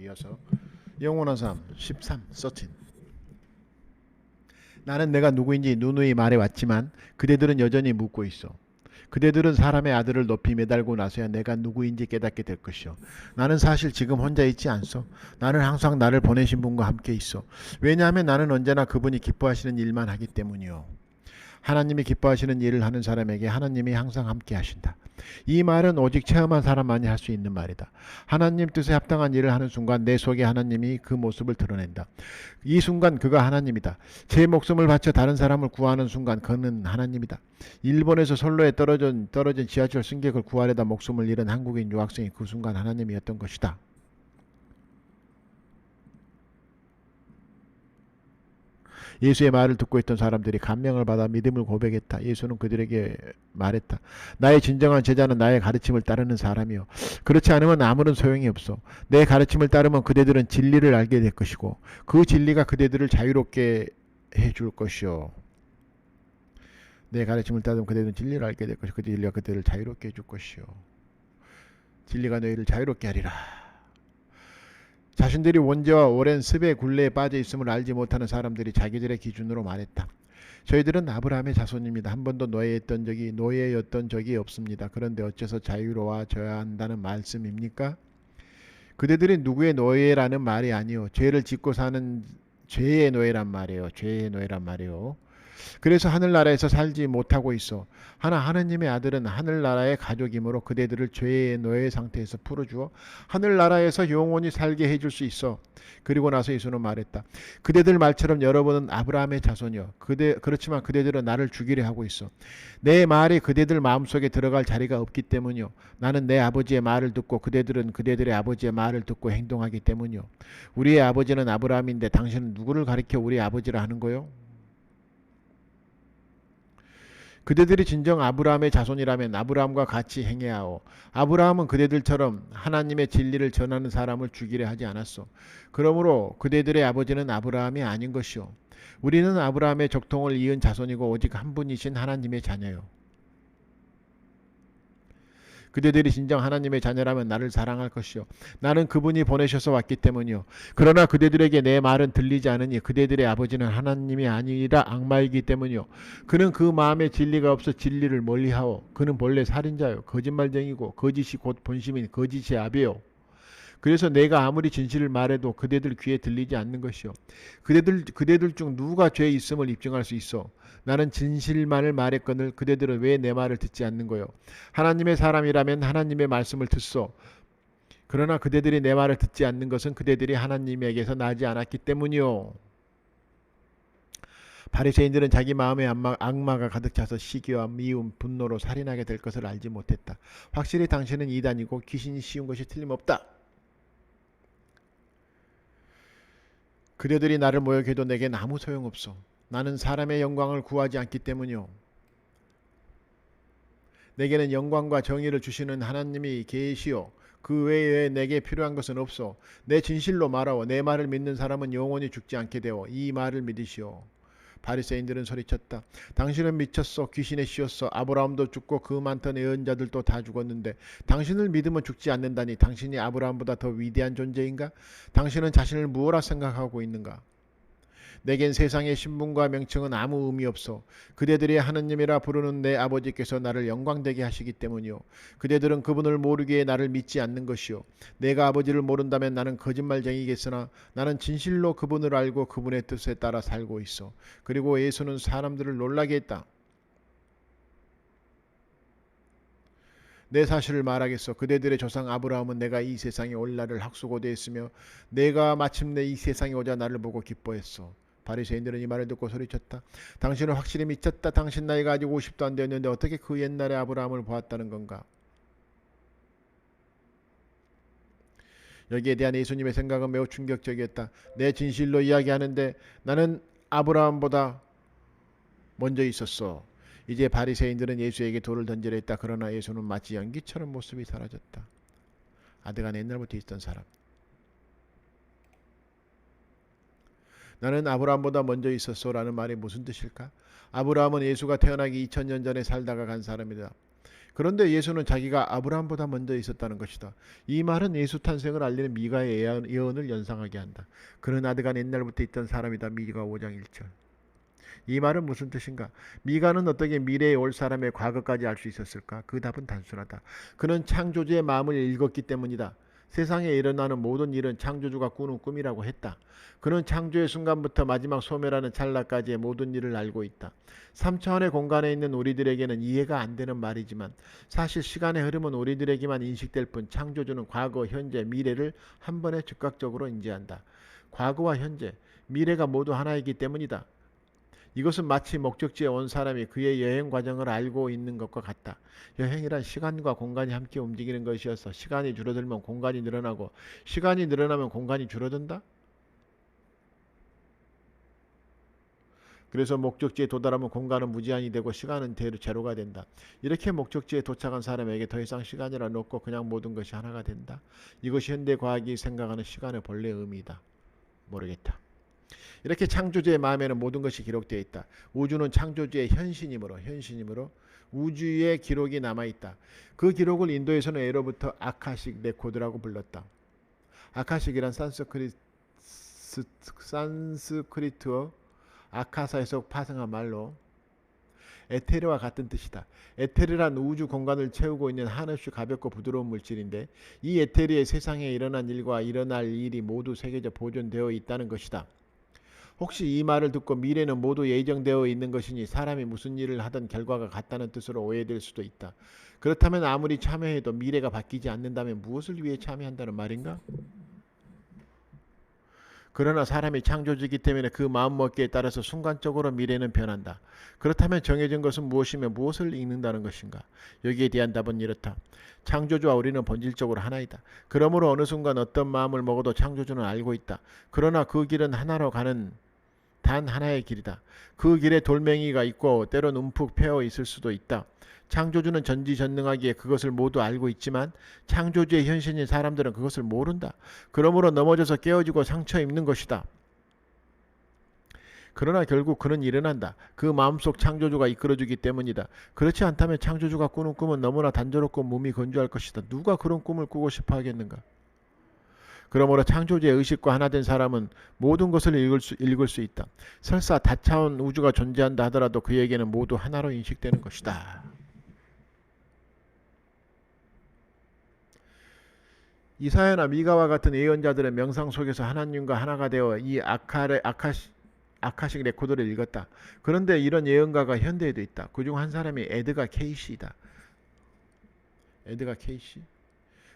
이어서 영원한 삶 13, 13. 나는 내가 누구인지 누누이 말해왔지만 그대들은 여전히 묻고 있어. 그대들은 사람의 아들을 높이 매달고 나서야 내가 누구인지 깨닫게 될 것이요. 나는 사실 지금 혼자 있지 않소. 나는 항상 나를 보내신 분과 함께 있어. 왜냐하면 나는 언제나 그분이 기뻐하시는 일만 하기 때문이요. 하나님이 기뻐하시는 일을 하는 사람에게 하나님이 항상 함께 하신다. 이 말은 오직 체험한 사람만이 할 수 있는 말이다. 하나님 뜻에 합당한 일을 하는 순간 내 속에 하나님이 그 모습을 드러낸다. 이 순간 그가 하나님이다. 제 목숨을 바쳐 다른 사람을 구하는 순간 그는 하나님이다. 일본에서 선로에 떨어진, 떨어진 지하철 승객을 구하려다 목숨을 잃은 한국인 유학생이 그 순간 하나님이었던 것이다. 예수의 말을 듣고 있던 사람들이 감명을 받아 믿음을 고백했다. 예수는 그들에게 말했다. 나의 진정한 제자는 나의 가르침을 따르는 사람이요. 그렇지 않으면 아무런 소용이 없어. 내 가르침을 따르면 그대들은 진리를 알게 될 것이고 그 진리가 그대들을 자유롭게 해줄 것이요. 내 가르침을 따르면 그대들은 진리를 알게 될 것이고 그 진리가 그대를 자유롭게 해줄 것이요. 진리가 너희를 자유롭게 하리라. 자신들이 원죄와 오랜 습의 굴레에 빠져 있음을 알지 못하는 사람들이 자기들의 기준으로 말했다. 저희들은 아브라함의 자손입니다. 한 번도 노예했던 적이 노예였던 적이 없습니다. 그런데 어째서 자유로워져야 한다는 말씀입니까? 그대들이 누구의 노예라는 말이 아니요. 죄를 짓고 사는 죄의 노예란 말이에요. 죄의 노예란 말이에요. 그래서 하늘나라에서 살지 못하고 있어. 하나 하느님의 아들은 하늘나라의 가족이므로 그대들을 죄의 노예 상태에서 풀어주어 하늘나라에서 영원히 살게 해줄 수 있어. 그리고 나서 예수는 말했다. 그대들 말처럼 여러분은 아브라함의 자손이요. 그대 그렇지만 그대들은 나를 죽이려 하고 있어. 내 말이 그대들 마음속에 들어갈 자리가 없기 때문이요. 나는 내 아버지의 말을 듣고 그대들은 그대들의 아버지의 말을 듣고 행동하기 때문이요. 우리의 아버지는 아브라함인데 당신은 누구를 가리켜 우리 아버지라 하는 거요? 그대들이 진정 아브라함의 자손이라면 아브라함과 같이 행해야 하오. 아브라함은 그대들처럼 하나님의 진리를 전하는 사람을 죽이려 하지 않았소. 그러므로 그대들의 아버지는 아브라함이 아닌 것이오. 우리는 아브라함의 적통을 이은 자손이고 오직 한 분이신 하나님의 자녀요. 그대들이 진정 하나님의 자녀라면 나를 사랑할 것이요. 나는 그분이 보내셔서 왔기 때문이요. 그러나 그대들에게 내 말은 들리지 않으니 그대들의 아버지는 하나님이 아니라 악마이기 때문이요. 그는 그 마음에 진리가 없어 진리를 멀리하오. 그는 본래 살인자요. 거짓말쟁이고 거짓이 곧 본심인 거짓의 아비요. 그래서 내가 아무리 진실을 말해도 그대들 귀에 들리지 않는 것이요. 그대들 그대들 중 누가 죄 있음을 입증할 수 있어. 나는 진실만을 말했거늘 그대들은 왜 내 말을 듣지 않는 거요. 하나님의 사람이라면 하나님의 말씀을 듣소. 그러나 그대들이 내 말을 듣지 않는 것은 그대들이 하나님에게서 나지 않았기 때문이요. 바리새인들은 자기 마음에 악마, 악마가 가득 차서 시기와 미움, 분노로 살인하게 될 것을 알지 못했다. 확실히 당신은 이단이고 귀신이 씌운 것이 틀림없다. 그대들이 나를 모욕해도 내겐 아무 소용없어. 나는 사람의 영광을 구하지 않기 때문이요. 내게는 영광과 정의를 주시는 하나님이 계시오. 그 외에 내게 필요한 것은 없어. 내 진실로 말하오. 내 말을 믿는 사람은 영원히 죽지 않게 되어 이 말을 믿으시오. 바리새인들은 소리쳤다. 당신은 미쳤어. 귀신에 씌었어. 아브라함도 죽고 그 많던 예언자들도 다 죽었는데 당신을 믿으면 죽지 않는다니 당신이 아브라함보다 더 위대한 존재인가? 당신은 자신을 무엇라 생각하고 있는가? 내겐 세상의 신분과 명칭은 아무 의미 없어. 그대들이 하느님이라 부르는 내 아버지께서 나를 영광되게 하시기 때문이요. 그대들은 그분을 모르기에 나를 믿지 않는 것이요. 내가 아버지를 모른다면 나는 거짓말쟁이겠으나 나는 진실로 그분을 알고 그분의 뜻에 따라 살고 있어. 그리고 예수는 사람들을 놀라게 했다. 내 사실을 말하겠어. 그대들의 조상 아브라함은 내가 이 세상에 올 날을 학수고대했으며 내가 마침내 이 세상에 오자 나를 보고 기뻐했어. 바리새인들은 이 말을 듣고 소리쳤다. 당신은 확실히 미쳤다. 당신 나이가 아직 50도 안 되었는데 어떻게 그 옛날의 아브라함을 보았다는 건가? 여기에 대한 예수님의 생각은 매우 충격적이었다. 내 진실로 이야기하는데 나는 아브라함보다 먼저 있었어. 이제 바리새인들은 예수에게 돌을 던지려 했다. 그러나 예수는 마치 연기처럼 모습이 사라졌다. 아드가 옛날부터 있던 사람. 나는 아브라함보다 먼저 있었소라는 말이 무슨 뜻일까? 아브라함은 예수가 태어나기 2000년 전에 살다가 간 사람이다. 그런데 예수는 자기가 아브라함보다 먼저 있었다는 것이다. 이 말은 예수 탄생을 알리는 미가의 예언, 예언을 연상하게 한다. 그는 아드가 옛날부터 있던 사람이다. 미가 5장 1절. 이 말은 무슨 뜻인가? 미가는 어떻게 미래에 올 사람의 과거까지 알 수 있었을까? 그 답은 단순하다. 그는 창조주의 마음을 읽었기 때문이다. 세상에 일어나는 모든 일은 창조주가 꾸는 꿈이라고 했다. 그는 창조의 순간부터 마지막 소멸하는 찰나까지의 모든 일을 알고 있다. 3차 원의 공간에 있는 우리들에게는 이해가 안 되는 말이지만 사실 시간의 흐름은 우리들에게만 인식될 뿐 창조주는 과거, 현재, 미래를 한 번에 즉각적으로 인지한다. 과거와 현재, 미래가 모두 하나이기 때문이다. 이것은 마치 목적지에 온 사람이 그의 여행 과정을 알고 있는 것과 같다. 여행이란 시간과 공간이 함께 움직이는 것이어서 시간이 줄어들면 공간이 늘어나고 시간이 늘어나면 공간이 줄어든다? 그래서 목적지에 도달하면 공간은 무제한이 되고 시간은 대로 제로가 된다. 이렇게 목적지에 도착한 사람에게 더 이상 시간이란 없고 그냥 모든 것이 하나가 된다. 이것이 현대 과학이 생각하는 시간의 본래 의미이다. 모르겠다. 이렇게 창조주의 마음에는 모든 것이 기록되어 있다. 우주는 창조주의 현신이므로 현신이므로 우주의 기록이 남아 있다. 그 기록을 인도에서는 예로부터 아카식 레코드라고 불렀다. 아카식이란 산스크리트 산스크리트어 아카사에서 파생한 말로 에테르와 같은 뜻이다. 에테르란 우주 공간을 채우고 있는 한없이 가볍고 부드러운 물질인데 이 에테르의 세상에 일어난 일과 일어날 일이 모두 새겨져 보존되어 있다는 것이다. 혹시 이 말을 듣고 미래는 모두 예정되어 있는 것이니 사람이 무슨 일을 하든 결과가 같다는 뜻으로 오해될 수도 있다. 그렇다면 아무리 참여해도 미래가 바뀌지 않는다면 무엇을 위해 참여한다는 말인가? 그러나 사람이 창조주이기 때문에 그 마음먹기에 따라서 순간적으로 미래는 변한다. 그렇다면 정해진 것은 무엇이며 무엇을 읽는다는 것인가? 여기에 대한 답은 이렇다. 창조주와 우리는 본질적으로 하나이다. 그러므로 어느 순간 어떤 마음을 먹어도 창조주는 알고 있다. 그러나 그 길은 하나로 가는 단 하나의 길이다. 그 길에 돌멩이가 있고 때론 움푹 패어 있을 수도 있다. 창조주는 전지전능하기에 그것을 모두 알고 있지만 창조주의 현신인 사람들은 그것을 모른다. 그러므로 넘어져서 깨어지고 상처 입는 것이다. 그러나 결국 그는 일어난다. 그 마음속 창조주가 이끌어주기 때문이다. 그렇지 않다면 창조주가 꾸는 꿈은 너무나 단조롭고 몸이 건조할 것이다. 누가 그런 꿈을 꾸고 싶어 하겠는가? 그러므로 창조주의 의식과 하나 된 사람은 모든 것을 읽을 수, 읽을 수 있다. 설사 다차원 우주가 존재한다 하더라도 그에게는 모두 하나로 인식되는 것이다. 이사야나 미가와 같은 예언자들의 명상 속에서 하나님과 하나가 되어 이 아카레, 아카시, 아카식 레코드를 읽었다. 그런데 이런 예언가가 현대에도 있다. 그중 한 사람이 에드가 케이시다. 에드가 케이시?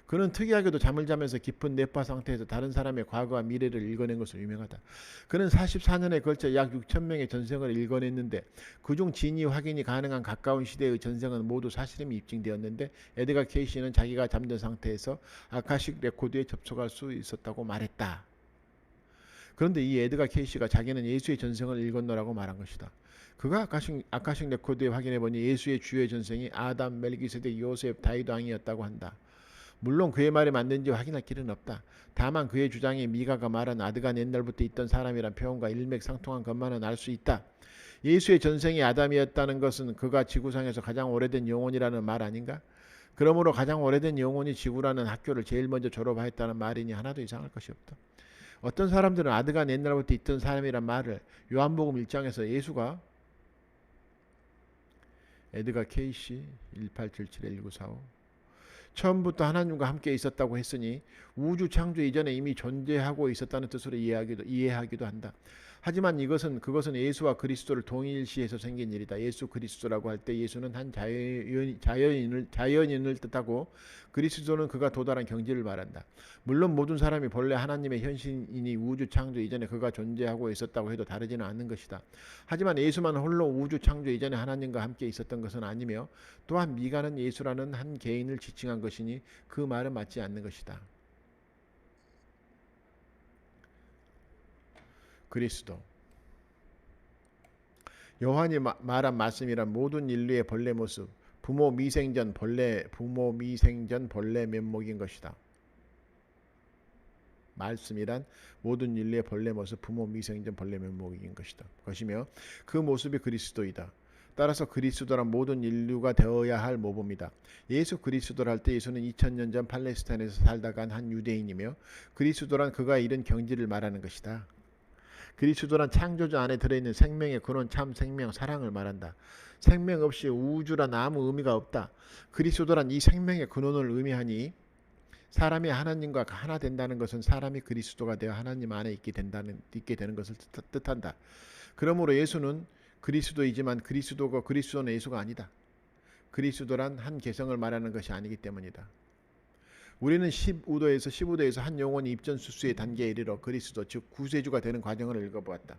그는 특이하게도 잠을 자면서 깊은 뇌파 상태에서 다른 사람의 과거와 미래를 읽어낸 것으로 유명하다. 그는 44년에 걸쳐 약 6천 명의 전생을 읽어냈는데 그중 진위 확인이 가능한 가까운 시대의 전생은 모두 사실임이 입증되었는데 에드가 케이시는 자기가 잠든 상태에서 아카식 레코드에 접속할 수 있었다고 말했다. 그런데 이 에드가 케이시가 자기는 예수의 전생을 읽었노라고 말한 것이다. 그가 아카식, 아카식 레코드에 확인해 보니 예수의 주의 전생이 아담, 멜기세덱, 요셉, 다윗 왕이었다고 한다. 물론 그의 말이 맞는지 확인할 길은 없다. 다만 그의 주장이 미가가 말한 아드가 옛날부터 있던 사람이란 표현과 일맥상통한 것만은 알 수 있다. 예수의 전생이 아담이었다는 것은 그가 지구상에서 가장 오래된 영혼이라는 말 아닌가? 그러므로 가장 오래된 영혼이 지구라는 학교를 제일 먼저 졸업하였다는 말이니 하나도 이상할 것이 없다. 어떤 사람들은 아드가 옛날부터 있던 사람이란 말을 요한복음 1장에서 예수가 에드가 케이시 1877-1945 처음부터 하나님과 함께 있었다고 했으니 우주 창조 이전에 이미 존재하고 있었다는 뜻으로 이해하기도, 이해하기도 한다. 하지만 이것은 그것은 예수와 그리스도를 동일시해서 생긴 일이다. 예수 그리스도라고 할 때 예수는 한 자연, 자연인을 자연인을 뜻하고 그리스도는 그가 도달한 경지를 말한다. 물론 모든 사람이 본래 하나님의 현신이니 우주 창조 이전에 그가 존재하고 있었다고 해도 다르지는 않는 것이다. 하지만 예수만 홀로 우주 창조 이전에 하나님과 함께 있었던 것은 아니며 또한 미가는 예수라는 한 개인을 지칭한 것이니 그 말은 맞지 않는 것이다. 그리스도 요한이 마, 말한 말씀이란 모든 인류의 본래 모습 부모 미생전 본래 부모 미생전 본래 면목인 것이다. 말씀이란 모든 인류의 본래 모습 부모 미생전 본래 면목인 것이다. 것이며 그 모습이 그리스도이다. 따라서 그리스도란 모든 인류가 되어야 할 모범이다. 예수 그리스도를 할 때 예수는 2000년 전 팔레스타인에서 살다 간 한 유대인이며 그리스도란 그가 이룬 경지를 말하는 것이다. 그리스도란 창조주 안에 들어있는 생명의 근원 참 생명 사랑을 말한다. 생명 없이 우주란 아무 의미가 없다. 그리스도란 이 생명의 근원을 의미하니 사람이 하나님과 하나 된다는 것은 사람이 그리스도가 되어 하나님 안에 있게 된다는 있게 되는 것을 뜻- 뜻한다. 그러므로 예수는 그리스도이지만 그리스도가 그리스도는 예수가 아니다. 그리스도란 한 개성을 말하는 것이 아니기 때문이다. 우리는 15도에서 15도에서 한 영혼이 입전 수수의 단계에 이르러 그리스도 즉 구세주가 되는 과정을 읽어보았다.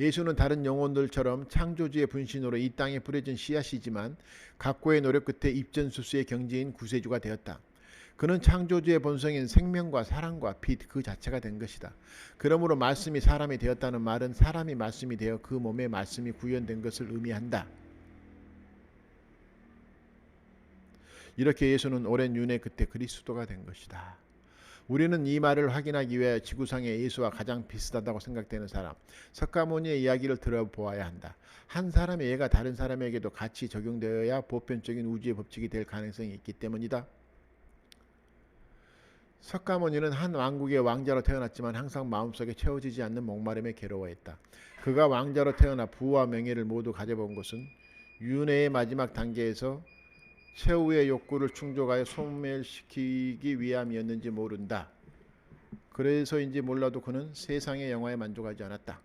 예수는 다른 영혼들처럼 창조주의 분신으로 이 땅에 뿌려진 씨앗이지만 각고의 노력 끝에 입전 수수의 경지인 구세주가 되었다. 그는 창조주의 본성인 생명과 사랑과 빛 그 자체가 된 것이다. 그러므로 말씀이 사람이 되었다는 말은 사람이 말씀이 되어 그 몸에 말씀이 구현된 것을 의미한다. 이렇게 예수는 오랜 윤회 끝에 그리스도가 된 것이다. 우리는 이 말을 확인하기 위해 지구상의 예수와 가장 비슷하다고 생각되는 사람, 석가모니의 이야기를 들어보아야 한다. 한 사람의 예가 다른 사람에게도 같이 적용되어야 보편적인 우주의 법칙이 될 가능성이 있기 때문이다. 석가모니는 한 왕국의 왕자로 태어났지만 항상 마음속에 채워지지 않는 목마름에 괴로워했다. 그가 왕자로 태어나 부와 명예를 모두 가져본 것은 윤회의 마지막 단계에서 최후의 욕구를 충족하여 소멸시키기 위함이었는지 모른다. 그래서인지 몰라도 그는 세상의 영화에 만족하지 않았다.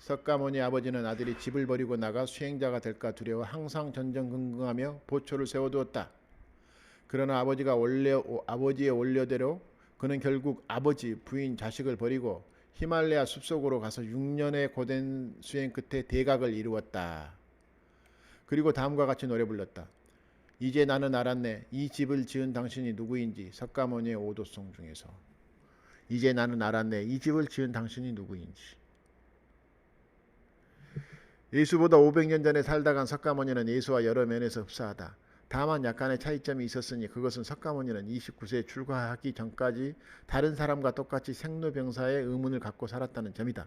석가모니 아버지는 아들이 집을 버리고 나가 수행자가 될까 두려워 항상 전전긍긍하며 보초를 세워두었다. 그러나 아버지가 원래 아버지의 원료대로 그는 결국 아버지, 부인, 자식을 버리고 히말레아 숲속으로 가서 6년의 고된 수행 끝에 대각을 이루었다. 그리고 다음과 같이 노래 불렀다. 이제 나는 알았네. 이 집을 지은 당신이 누구인지 석가모니의 오도송 중에서 이제 나는 알았네. 이 집을 지은 당신이 누구인지 예수보다 500년 전에 살다 간 석가모니는 예수와 여러 면에서 흡사하다. 다만 약간의 차이점이 있었으니 그것은 석가모니는 29세에 출가하기 전까지 다른 사람과 똑같이 생로병사의 의문을 갖고 살았다는 점이다.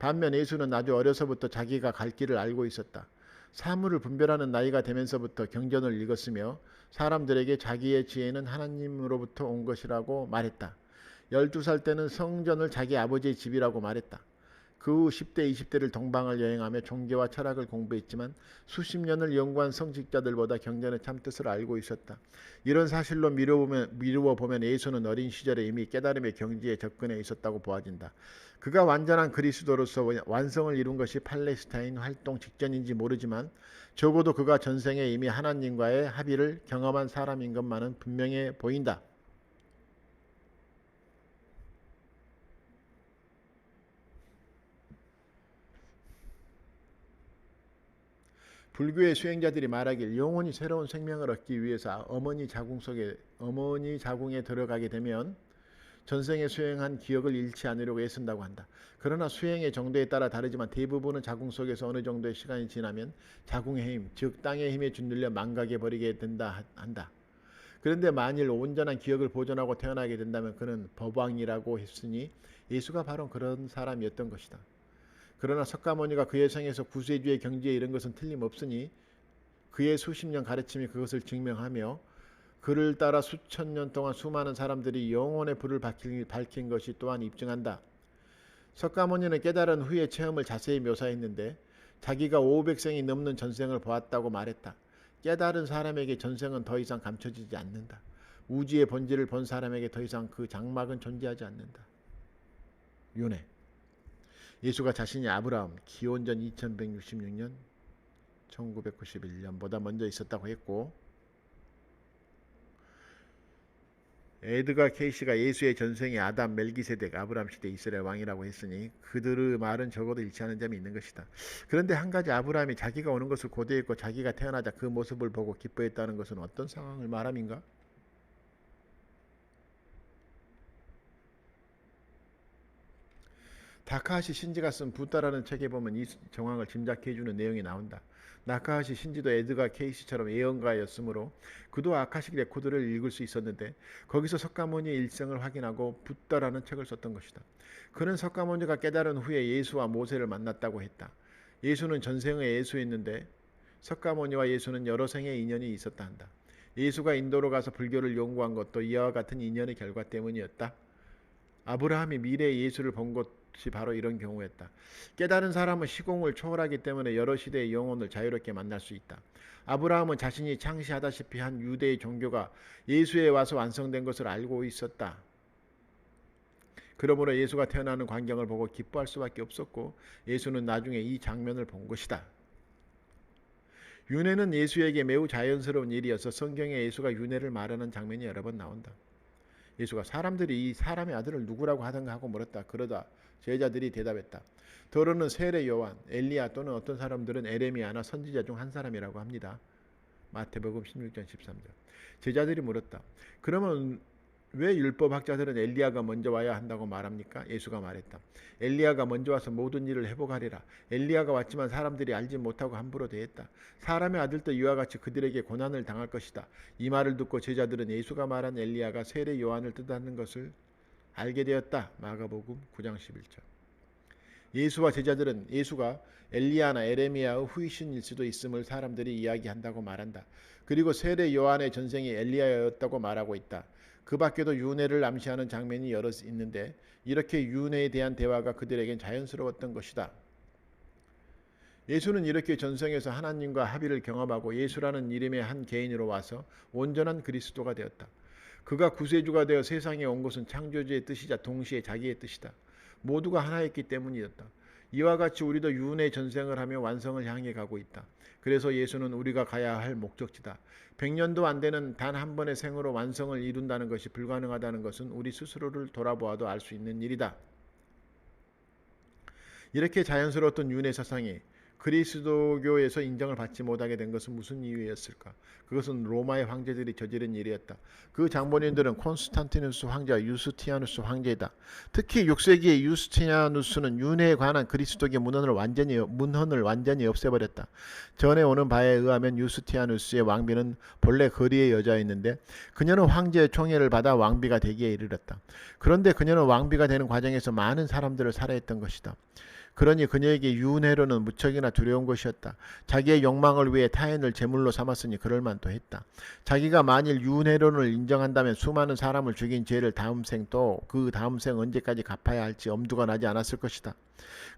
반면 예수는 아주 어려서부터 자기가 갈 길을 알고 있었다. 사물을 분별하는 나이가 되면서부터 경전을 읽었으며 사람들에게 자기의 지혜는 하나님으로부터 온 것이라고 말했다. 12살 때는 성전을 자기 아버지의 집이라고 말했다. 그 후 10대, 20대를 동방을 여행하며 종교와 철학을 공부했지만 수십 년을 연구한 성직자들보다 경전의 참뜻을 알고 있었다. 이런 사실로 미루어보면, 미루어 보면 예수는 어린 시절에 이미 깨달음의 경지에 접근해 있었다고 보아진다. 그가 완전한 그리스도로서 완성을 이룬 것이 팔레스타인 활동 직전인지 모르지만 적어도 그가 전생에 이미 하나님과의 합의를 경험한 사람인 것만은 분명해 보인다. 불교의 수행자들이 말하길 영혼이 새로운 생명을 얻기 위해서 어머니 자궁 속에 어머니 자궁에 들어가게 되면 전생에 수행한 기억을 잃지 않으려고 애쓴다고 한다. 그러나 수행의 정도에 따라 다르지만 대부분은 자궁 속에서 어느 정도의 시간이 지나면 자궁의 힘, 즉 땅의 힘에 짓눌려 망가게 버리게 된다 한다. 그런데 만일 온전한 기억을 보존하고 태어나게 된다면 그는 법왕이라고 했으니 예수가 바로 그런 사람이었던 것이다. 그러나 석가모니가 그의 성에서 구세주의 경지에 이른 것은 틀림없으니 그의 수십 년 가르침이 그것을 증명하며 그를 따라 수천 년 동안 수많은 사람들이 영혼의 불을 밝힌, 밝힌 것이 또한 입증한다. 석가모니는 깨달은 후의 체험을 자세히 묘사했는데 자기가 500생이 넘는 전생을 보았다고 말했다. 깨달은 사람에게 전생은 더 이상 감춰지지 않는다. 우주의 본질을 본 사람에게 더 이상 그 장막은 존재하지 않는다. 윤회 예수가 자신이 아브라함 기원전 2166년 1991년보다 먼저 있었다고 했고 에드가 케이시가 예수의 전생이 아담 멜기세덱 아브라함 시대 이스라엘 왕이라고 했으니 그들의 말은 적어도 일치하는 점이 있는 것이다. 그런데 한 가지 아브라함이 자기가 오는 것을 고대했고 자기가 태어나자 그 모습을 보고 기뻐했다는 것은 어떤 상황을 말함인가? 다카하시 신지가 쓴 부다라는 책에 보면 이 정황을 짐작해 주는 내용이 나온다. 나카하시 신지도 에드가 케이시처럼 예언가였으므로 그도 아카식 레코드를 읽을 수 있었는데 거기서 석가모니의 일생을 확인하고 붓다라는 책을 썼던 것이다. 그는 석가모니가 깨달은 후에 예수와 모세를 만났다고 했다. 예수는 전생에 예수였는데 석가모니와 예수는 여러 생의 인연이 있었다 한다. 예수가 인도로 가서 불교를 연구한 것도 이와 같은 인연의 결과 때문이었다. 아브라함이 미래의 예수를 본 것 이 바로 이런 경우였다. 깨달은 사람은 시공을 초월하기 때문에 여러 시대의 영혼을 자유롭게 만날 수 있다. 아브라함은 자신이 창시하다시피 한 유대의 종교가 예수에 와서 완성된 것을 알고 있었다. 그러므로 예수가 태어나는 광경을 보고 기뻐할 수밖에 없었고 예수는 나중에 이 장면을 본 것이다. 윤회는 예수에게 매우 자연스러운 일이어서 성경에 예수가 윤회를 말하는 장면이 여러 번 나온다. 예수가 사람들이 이 사람의 아들을 누구라고 하던가 하고 물었다. 그러다 제자들이 대답했다. 더러는 세례 요한, 엘리야 또는 어떤 사람들은 에레미야나 선지자 중 한 사람이라고 합니다. 마태복음 16장 13절. 제자들이 물었다. 그러면 왜 율법 학자들은 엘리야가 먼저 와야 한다고 말합니까? 예수가 말했다. 엘리야가 먼저 와서 모든 일을 회복하리라. 엘리야가 왔지만 사람들이 알지 못하고 함부로 대했다. 사람의 아들도 이와 같이 그들에게 고난을 당할 것이다. 이 말을 듣고 제자들은 예수가 말한 엘리야가 세례 요한을 뜻하는 것을 알게 되었다. 마가복음 9장 11절. 예수와 제자들은 예수가 엘리야나 에레미야의 후이신일 수도 있음을 사람들이 이야기한다고 말한다. 그리고 세례 요한의 전생이 엘리야였다고 말하고 있다. 그 밖에도 윤회를 암시하는 장면이 여러 있는데 이렇게 윤회에 대한 대화가 그들에겐 자연스러웠던 것이다. 예수는 이렇게 전생에서 하나님과 합의를 경험하고 예수라는 이름의 한 개인으로 와서 온전한 그리스도가 되었다. 그가 구세주가 되어 세상에 온 것은 창조주의 뜻이자 동시에 자기의 뜻이다. 모두가 하나였기 때문이었다. 이와 같이 우리도 윤회 전생을 하며 완성을 향해 가고 있다. 그래서 예수는 우리가 가야 할 목적지다. 100년도 안 되는 단 한 번의 생으로 완성을 이룬다는 것이 불가능하다는 것은 우리 스스로를 돌아보아도 알 수 있는 일이다. 이렇게 자연스러웠던 윤회 사상이 그리스도교에서 인정을 받지 못하게 된 것은 무슨 이유였을까? 그것은 로마의 황제들이 저지른 일이었다. 그 장본인들은 콘스탄티누스 황제와 유스티아누스 황제이다. 특히 6세기의 유스티아누스는 윤회에 관한 그리스도교 문헌을 완전히 문헌을 완전히 없애버렸다. 전에 오는 바에 의하면 유스티아누스의 왕비는 본래 거리의 여자였는데 그녀는 황제의 총애를 받아 왕비가 되기에 이르렀다. 그런데 그녀는 왕비가 되는 과정에서 많은 사람들을 살해했던 것이다. 그러니 그녀에게 윤회로는 무척이나 두려운 것이었다. 자기의 욕망을 위해 타인을 제물로 삼았으니 그럴 만도 했다. 자기가 만일 윤회론을 인정한다면 수많은 사람을 죽인 죄를 다음 생 또 그 다음 생 언제까지 갚아야 할지 엄두가 나지 않았을 것이다.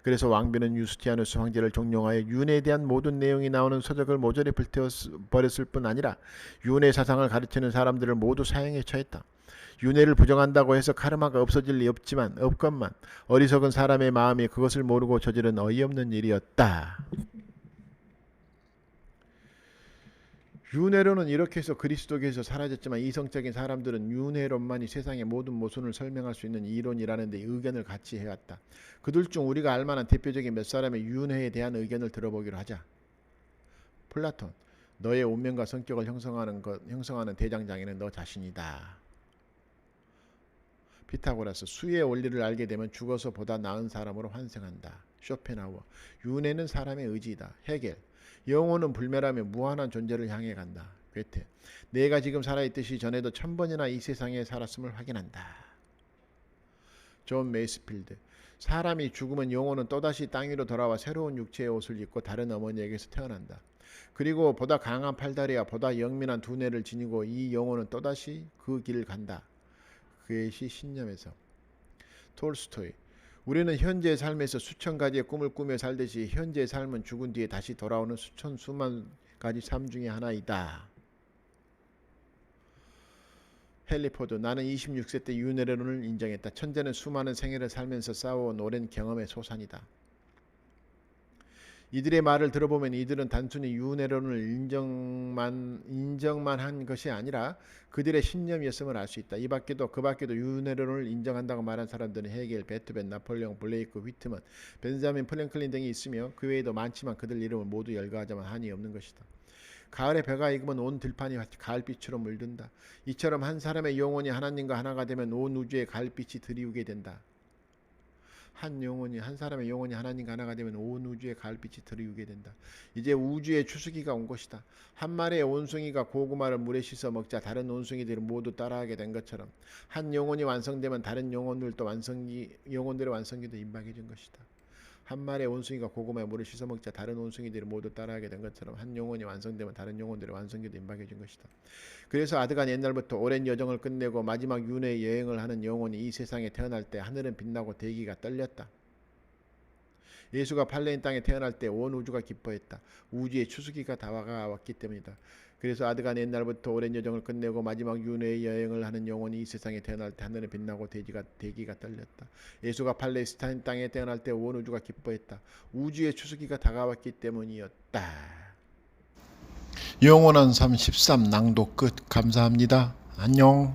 그래서 왕비는 유스티아누스 황제를 종용하여 윤회에 대한 모든 내용이 나오는 서적을 모조리 불태워 버렸을 뿐 아니라 윤회 사상을 가르치는 사람들을 모두 사형에 처했다. 윤회를 부정한다고 해서 카르마가 없어질 리 없지만 없건만 어리석은 사람의 마음이 그것을 모르고 저지른 어이없는 일이었다. 윤회론은 이렇게 해서 그리스도교에서 사라졌지만 이성적인 사람들은 윤회론만이 세상의 모든 모순을 설명할 수 있는 이론이라는 데 의견을 같이 해왔다. 그들 중 우리가 알만한 대표적인 몇 사람의 윤회에 대한 의견을 들어보기로 하자. 플라톤, 너의 운명과 성격을 형성하는 것, 형성하는 대장장이는 너 자신이다. 피타고라스 수의 원리를 알게 되면 죽어서 보다 나은 사람으로 환생한다. 쇼펜하우어 윤회는 사람의 의지이다. 헤겔 영혼은 불멸하며 무한한 존재를 향해 간다. 괴테 내가 지금 살아있듯이 전에도 천 번이나 이 세상에 살았음을 확인한다. 존 메이스필드 사람이 죽으면 영혼은 또다시 땅 위로 돌아와 새로운 육체의 옷을 입고 다른 어머니에게서 태어난다. 그리고 보다 강한 팔다리와 보다 영민한 두뇌를 지니고 이 영혼은 또다시 그 길을 간다. 그것이 신념에서 톨스토이 우리는 현재의 삶에서 수천 가지의 꿈을 꾸며 살듯이 현재의 삶은 죽은 뒤에 다시 돌아오는 수천 수만 가지 삶 중에 하나이다. 헨리포드 나는 26세 때 윤회론을 인정했다. 천재는 수많은 생애를 살면서 쌓아온 오랜 경험의 소산이다. 이들의 말을 들어보면 이들은 단순히 윤회론을 인정만 인정만 한 것이 아니라 그들의 신념이었음을 알 수 있다. 이 밖에도 그 밖에도 윤회론을 인정한다고 말한 사람들은 헤겔, 베토벤, 나폴레옹, 블레이크, 휘트먼, 벤자민 프랭클린 등이 있으며 그 외에도 많지만 그들 이름을 모두 열거하자면 한이 없는 것이다. 가을에 배가 익으면 온 들판이 가을빛으로 물든다. 이처럼 한 사람의 영혼이 하나님과 하나가 되면 온 우주에 가을빛이 드리우게 된다. 한 영혼이 한 사람의 영혼이 하나님과 하나가 되면 온 우주에 가을빛이 들이우게 된다. 이제 우주의 추수기가 온 것이다. 한 마리의 원숭이가 고구마를 물에 씻어 먹자 다른 원숭이들이 모두 따라하게 된 것처럼 한 영혼이 완성되면 다른 영혼들도 완성기 영혼들의 완성기도 임박해진 것이다. 한 마리의 원숭이가 고구마에 물을 씻어 먹자 다른 원숭이들이 모두 따라하게 된 것처럼 한 영혼이 완성되면 다른 영혼들의 완성기도 임박해진 것이다. 그래서 아드간 옛날부터 오랜 여정을 끝내고 마지막 윤회의 여행을 하는 영혼이 이 세상에 태어날 때 하늘은 빛나고 대기가 떨렸다. 예수가 팔레인 땅에 태어날 때 온 우주가 기뻐했다. 우주의 추수기가 다가왔기 때문이다. 그래서 아드간 옛날부터 오랜 여정을 끝내고 마지막 윤회의 여행을 하는 영혼이 이 세상에 태어날 때 하늘은 빛나고 대지가 대기가 떨렸다. 예수가 팔레스타인 땅에 태어날 때 온 우주가 기뻐했다. 우주의 추수기가 다가왔기 때문이었다. 영원한 삶 13 낭독 끝. 감사합니다. 안녕.